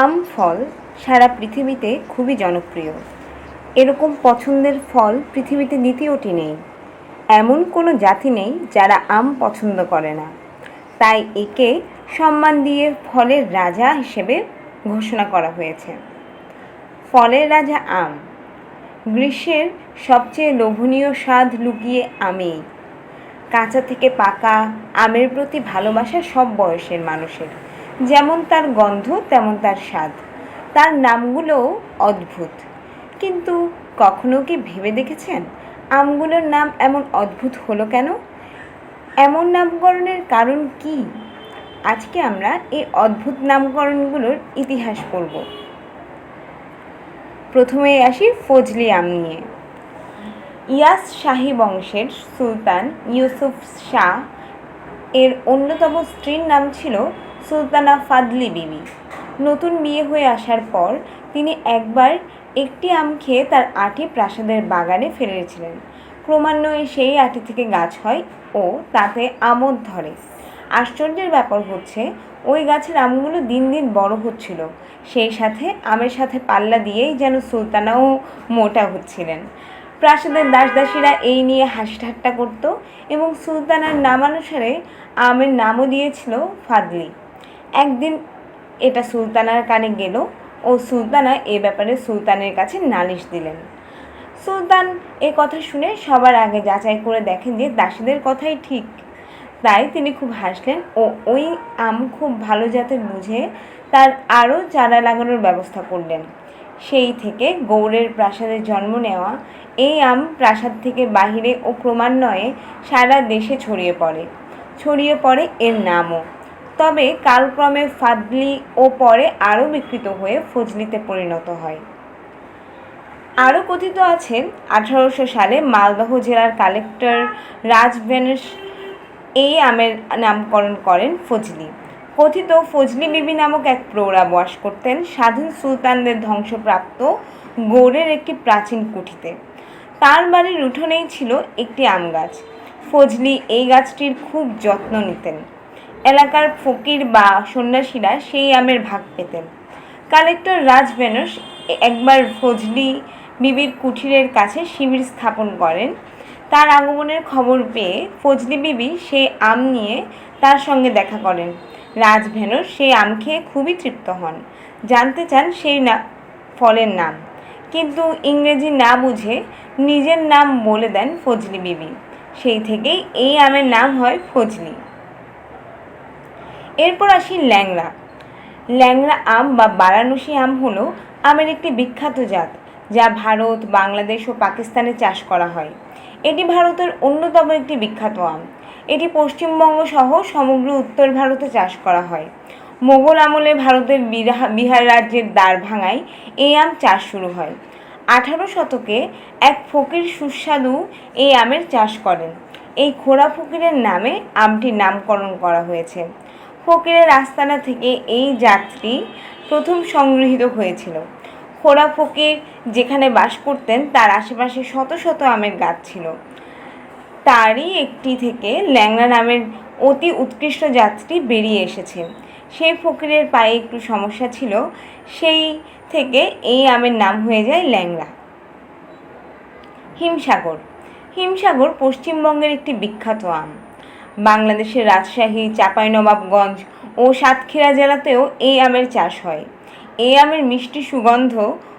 আম ফল সারা পৃথিবীতে খুবই জনপ্রিয়। এরকম পছন্দের ফল পৃথিবীতে দ্বিতীয়টি নেই। এমন কোনো জাতি নেই যারা আম পছন্দ করে না। তাই একে সম্মান দিয়ে ফলের রাজা হিসেবে ঘোষণা করা হয়েছে। ফলের রাজা আম। গ্রীষ্মের সবচেয়ে লোভনীয় স্বাদ লুকিয়ে আমেই। কাঁচা থেকে পাকা আমের প্রতি ভালোবাসা সব বয়সের মানুষের। যেমন তার গন্ধ, তেমন তার স্বাদ। তার নামগুলোও অদ্ভুত। কিন্তু কখনো কি ভেবে দেখেছেন আমগুলোর নাম এমন অদ্ভুত হলো কেন? এমন নামকরণের কারণ কি? আজকে আমরা এই অদ্ভুত নামকরণগুলোর ইতিহাস পড়ব। প্রথমেই আসি ফজলি আম নিয়ে। ইয়াস শাহী বংশের সুলতান ইউসুফ শাহ এর অন্যতম স্ত্রীর নাম ছিল সুলতানা ফাদলি বিবি। নতুন বিয়ে হয়ে আসার পর তিনি একবার একটি আম খেয়ে তার আটি প্রাসাদের বাগানে ফেলেছিলেন ক্রমান্বয়ে সেই আটি থেকে গাছ হয় ও তাতে আমোদ ধরে। আশ্চর্যের ব্যাপার হচ্ছে, ওই গাছের আমগুলো দিন দিন বড় হচ্ছিল। সেই সাথে আমের সাথে পাল্লা দিয়েই যেন সুলতানাও মোটা হচ্ছিলেন। প্রাসাদের দাসদাসীরা এই নিয়ে হাসি ঠাট্টা করত এবং সুলতানার নামানুসারে আমের নামও দিয়েছিল ফাদলি। একদিন এটা সুলতানার কানে গেল ও সুলতানা এ ব্যাপারে সুলতানের কাছে নালিশ দিলেন। সুলতান এ কথা শুনে সবার আগে যাচাই করে দেখেন যে দাসীদের কথাই ঠিক। তাই তিনি খুব হাসলেন ও ওই আম খুব ভালো জাতের বুঝে তার আরও চারা লাগানোর ব্যবস্থা করলেন। সেই থেকে গৌড়ের প্রাসাদে জন্ম নেওয়া এই আম প্রাসাদ থেকে বাহিরে ও ক্রমান্বয়ে সারা দেশে ছড়িয়ে পড়ে। ছড়িয়ে পড়ে এর নামও। তবে কালক্রমে ফাদলি ও পরে আরও বিকৃত হয়ে ফজলিতে পরিণত হয়। আরও কথিত আছে, আঠারোশো সালে মালদহ জেলার কালেক্টর রাজভেনস এই আমের নামকরণ করেন ফজলি। কথিত ফজলি বিবি নামক এক প্রৌঢ়া বাস করতেন, স্বাধীন সুলতানদের ধ্বংসপ্রাপ্ত গৌড়ের একটি প্রাচীন কুঠিতে। তার বাড়ির উঠোনেই ছিল একটি আম গাছ। ফজলি এই গাছটির খুব যত্ন নিতেন। এলাকার ফকির বা সন্ন্যাসীরা সেই আমের ভাগ পেতেন। কালেক্টর রাজভেনস একবার ফজলি বিবির কুঠিরের কাছে শিবির স্থাপন করেন। তার আগমনের খবর পেয়ে ফজলি বিবি সেই আম নিয়ে তার সঙ্গে দেখা করেন। রাজভেনস সেই আম খেয়ে খুবই তৃপ্ত হন। জানতে চান সেই না, ফলের নাম। কিন্তু ইংরেজি না বুঝে নিজের নাম বলে দেন ফজলি বিবি। সেই থেকেই এই আমের নাম হয় ফজলি। এরপর আসি ল্যাংড়া। ল্যাংড়া আম বা বারাণসী আম হলো আমের একটি বিখ্যাত জাত, যা ভারত, বাংলাদেশ ও পাকিস্তানে চাষ করা হয়। এটি ভারতের অন্যতম একটি বিখ্যাত আম। এটি পশ্চিমবঙ্গ সহ সমগ্র উত্তর ভারতে চাষ করা হয়। মোগল আমলে ভারতের বিহার রাজ্যের দ্বারভাঙায় এই আম চাষ শুরু হয়। আঠারো শতকে এক ফকির সুস্বাদু এই আমের চাষ করেন। এই খোড়া ফকিরের নামে আমটির নামকরণ করা হয়েছে। ফকিরের আস্তানা থেকে এই জাতটি প্রথম সংগৃহীত হয়েছিল। খোড়া ফকির যেখানে বাস করতেন, তার আশেপাশে শত শত আমের গাছ ছিল। তারই একটি থেকে ল্যাংড়া নামের অতি উৎকৃষ্ট জাতটি বেরিয়ে এসেছে। সেই ফকিরের পায়ে একটু সমস্যা ছিল, সেই থেকে এই আমের নাম হয়ে যায় ল্যাংড়া। হিমসাগর। হিমসাগর পশ্চিমবঙ্গের একটি বিখ্যাত আম। বাংলাদেশের রাজশাহী চাঁপাইনবাবগঞ্জ ও সাতক্ষীরা জেলাতেও এই আমের চাষ হয়। এই আমের মিষ্টি সুগন্ধ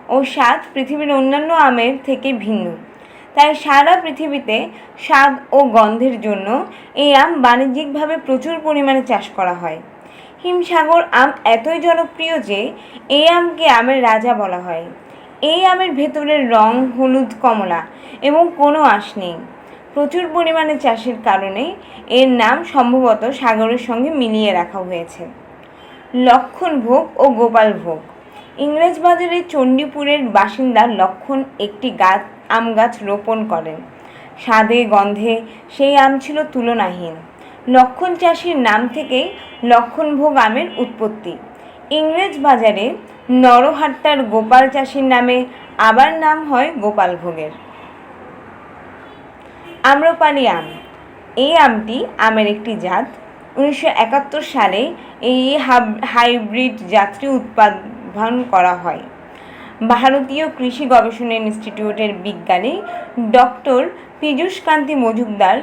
ও স্বাদ পৃথিবীর অন্যান্য আমের থেকে ভিন্ন। তাই সারা পৃথিবীতে স্বাদ ও গন্ধের জন্য এই আম বাণিজ্যিকভাবে প্রচুর পরিমাণে চাষ করা হয়। হিমসাগর আম এতই জনপ্রিয় যে এই আমকে আমের রাজা বলা হয়। এই আমের ভেতরের রং হলুদ কমলা এবং কোনো আঁশ নেই। প্রচুর পরিমাণে চাষের কারণে এর নাম সম্ভবত সাগরের সঙ্গে মিলিয়ে রাখা হয়েছে। লক্ষণ ভোগ ও গোপাল ভোগ। ইংরেজ বাজারে চণ্ডীপুরের বাসিন্দা লক্ষণ একটি গাছ, আম গাছ রোপণ করেন। স্বাদে, গন্ধে সেই আম ছিল তুলনাহীন। লক্ষণ চাষির নাম থেকেই লক্ষণভোগ আমের উৎপত্তি। ইংরেজ বাজারে নরহাট্টার গোপাল চাষির নামে আবার নাম হয় গোপাল ভোগের। আম্রপালি আম। এই আমটি আমের একটি জাত। উনিশশো একাত্তর সালে এই হাইব্রিড জাতটি উৎপাদন করা হয়। ভারতীয় কৃষি গবেষণা ইনস্টিটিউটের বিজ্ঞানী ডক্টর পীযূষ কান্তি মজুমদার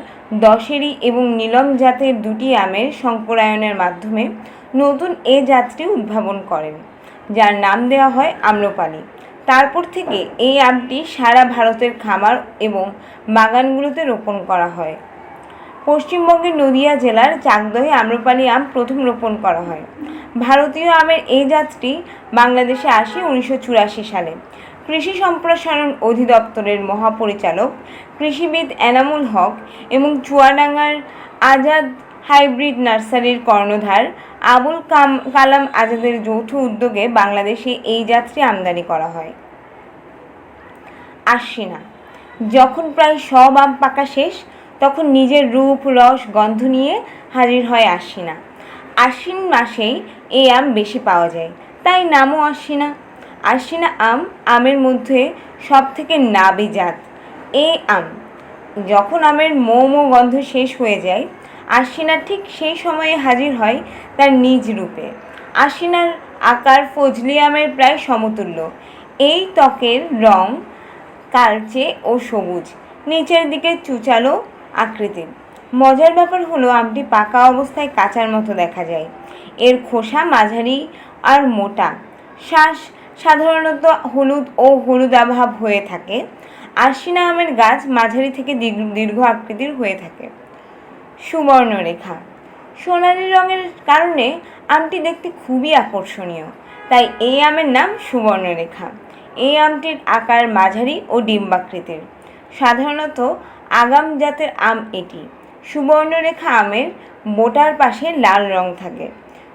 দশেরি এবং নীলম জাতের দুটি আমের সংকরায়নের মাধ্যমে নতুন এ জাতটি উদ্ভাবন করেন, যার নাম দেওয়া হয় আম্রপালি তারপর থেকে এই আমটি সারা ভারতের খামার এবং বাগানগুলোতে রোপণ করা হয়। পশ্চিমবঙ্গের নদিয়া জেলার চাকদহে আম্রপালি আম প্রথম রোপণ করা হয়। ভারতীয় আমের এই জাতটি বাংলাদেশে আসে উনিশশো চুরাশি সালে। কৃষি সম্প্রসারণ অধিদপ্তরের মহাপরিচালক কৃষিবিদ এনামুল হক এবং চুয়াডাঙ্গার আজাদ হাইব্রিড নার্সারির কর্ণধার আবুল কাম কালাম আজাদের যৌথ উদ্যোগে বাংলাদেশে এই জাতটি আমদানি করা হয়। আশ্বিনা যখন প্রায় সব আম পাকা শেষ, তখন নিজের রূপ, রস, গন্ধ নিয়ে হাজির হয় আশ্বিনা আশ্বিন মাসেই এই আম বেশি পাওয়া যায়। তাই নামও আশ্বিনা আশ্বিনা আম, আমের মধ্যে সব থেকে নাবি জাত এই আম। যখন আমের মৌ মৌ গন্ধ শেষ হয়ে যায় আশ্বিনা ঠিক সেই সময়ে হাজির হয় তার নিজ রূপে। আশ্বিনার আকার ফজলি আমের প্রায় সমতুল্য। এই ত্বকের রং কালচে ও সবুজ, নিচের দিকে চুচালো আকৃতির। মজার ব্যাপার হলো, আমটি পাকা অবস্থায় কাঁচার মতো দেখা যায়। এর খোসা মাঝারি আর মোটা। শ্বাস সাধারণত হলুদ ও হলুদ আভাব হয়ে থাকে। আশ্বিনা আমের গাছ মাঝারি থেকে দীর্ঘ আকৃতির হয়ে থাকে। সুবর্ণরেখা। সোনালি রঙের কারণে আমটি দেখতে খুবই আকর্ষণীয়, তাই এই আমের নাম সুবর্ণরেখা। এই আমটির আকার মাঝারি ও ডিম্বাকৃতির। সাধারণত আগাম জাতের আম এটি। সুবর্ণরেখা আমের বোটার পাশে লাল রং থাকে।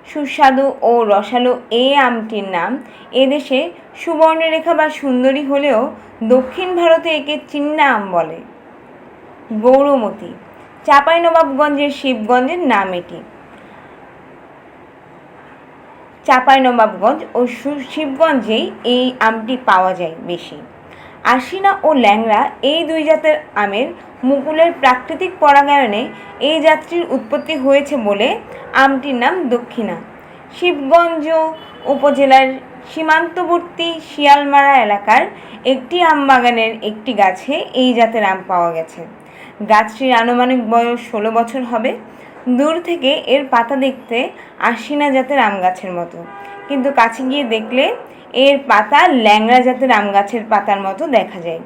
সুস্বাদু ও রসালো এই আমটির নাম এদেশে সুবর্ণরেখা বা সুন্দরী হলেও দক্ষিণ ভারতে একে চিন্না আম বলে। গৌরমতি। চাঁপাইনবাবগঞ্জের শিবগঞ্জের নাম এটি। চাঁপাইনবাবগঞ্জ ও শিবগঞ্জেই এই আমটি পাওয়া যায় বেশি। আশিনা ও ল্যাংড়া এই দুই জাতের আমের মুকুলের প্রাকৃতিক পরাগায়নে এই জাতটির উৎপত্তি হয়েছে বলে আমটির নাম দক্ষিণা। শিবগঞ্জ উপজেলার সীমান্তবর্তী শিয়ালমারা এলাকার একটি আম বাগানের একটি গাছে এই জাতের আম পাওয়া গেছে। গাছটির আনুমানিক বয়স ষোলো বছর হবে। দূর থেকে এর পাতা দেখতে আশিনা জাতের আম গাছের মতো। কিন্তু কাছে গিয়ে দেখলে এর পাতা ল্যাংড়া জাতের আম গাছের পাতার মতো দেখা যায়।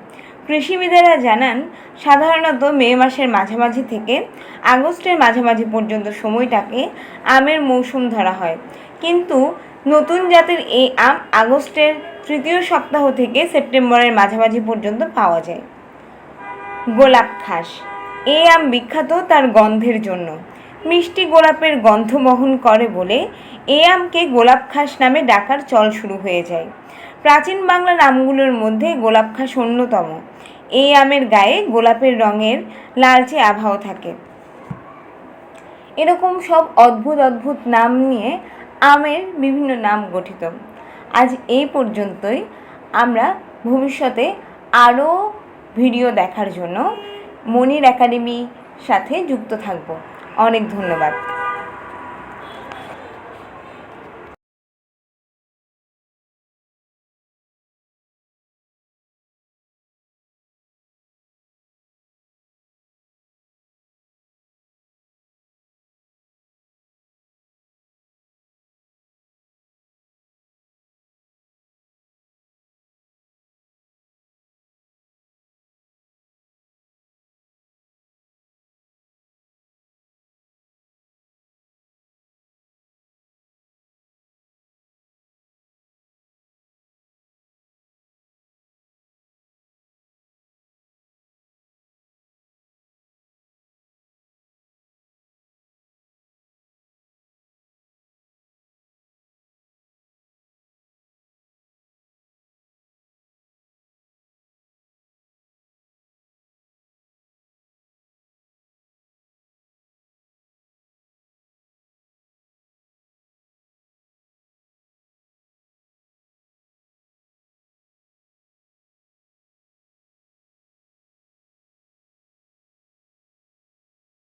কৃষিবিদেরা জানান, সাধারণত মে মাসের মাঝামাঝি থেকে আগস্টের মাঝামাঝি পর্যন্ত সময়টাকে আমের মৌসুম ধরা হয়। কিন্তু নতুন জাতের এই আম আগস্টের তৃতীয় সপ্তাহ থেকে সেপ্টেম্বরের মাঝামাঝি পর্যন্ত পাওয়া যায়। গোলাপ খাস। এই আম বিখ্যাত তার গন্ধের জন্য। মিষ্টি গোলাপের গন্ধ বহন করে বলে এ আমকে গোলাপ খাস নামে ডাকার চল শুরু হয়ে যায়। প্রাচীন বাংলার আমগুলোর মধ্যে গোলাপ খাস অন্যতম। এই আমের গায়ে গোলাপের রঙের লালচে আভাও থাকে। এরকম সব অদ্ভুত অদ্ভুত নাম নিয়ে আমের বিভিন্ন নাম গঠিত। আজ এই পর্যন্তই। আমরা ভবিষ্যতে আরও ভিডিও দেখার জন্য মনির একাডেমি সাথে যুক্ত থাকব। অনেক ধন্যবাদ।